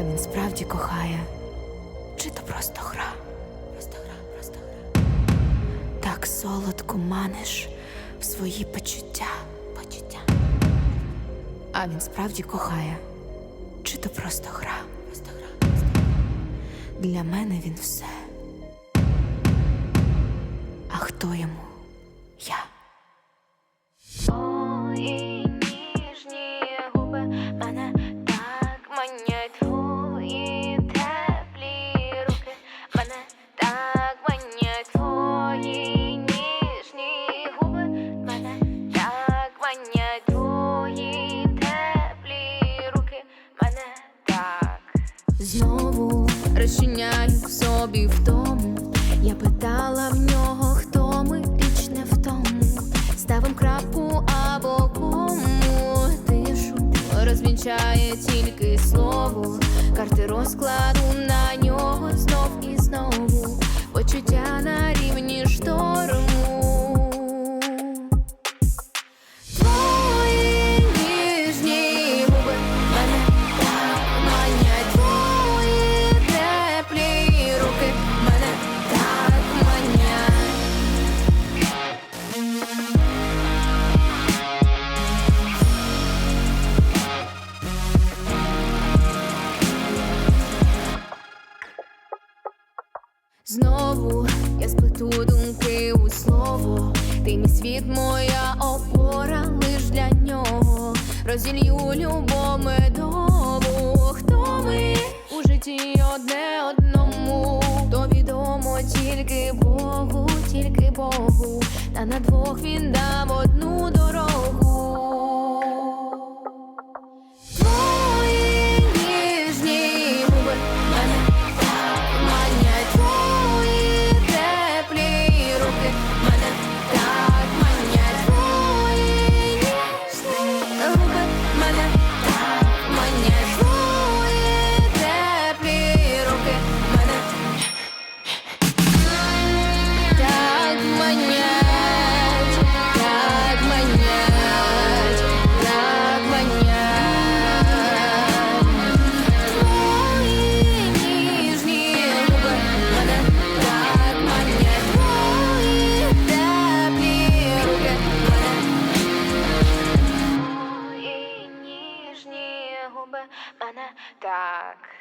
він справді кохає, чи то просто гра? Просто гра, просто гра. Так солодко маниш в свої почуття, почуття. А він справді кохає, чи то просто гра? Просто гра, просто гра. Для мене він все. А хто йому? Знову розчиняю в собі втому. Я питала в нього, хто ми річ не в тому. Ставим крапку або кому тишу розвінчає тільки слово. Карти розкладу на нього знов і знову. Знову я сплету думки у слово. Ти мій світ, моя опора лиш для нього. Розілью любов медову. Хто ми у житті одне одному? То відомо тільки Богу, тільки Богу. Та на двох він мене так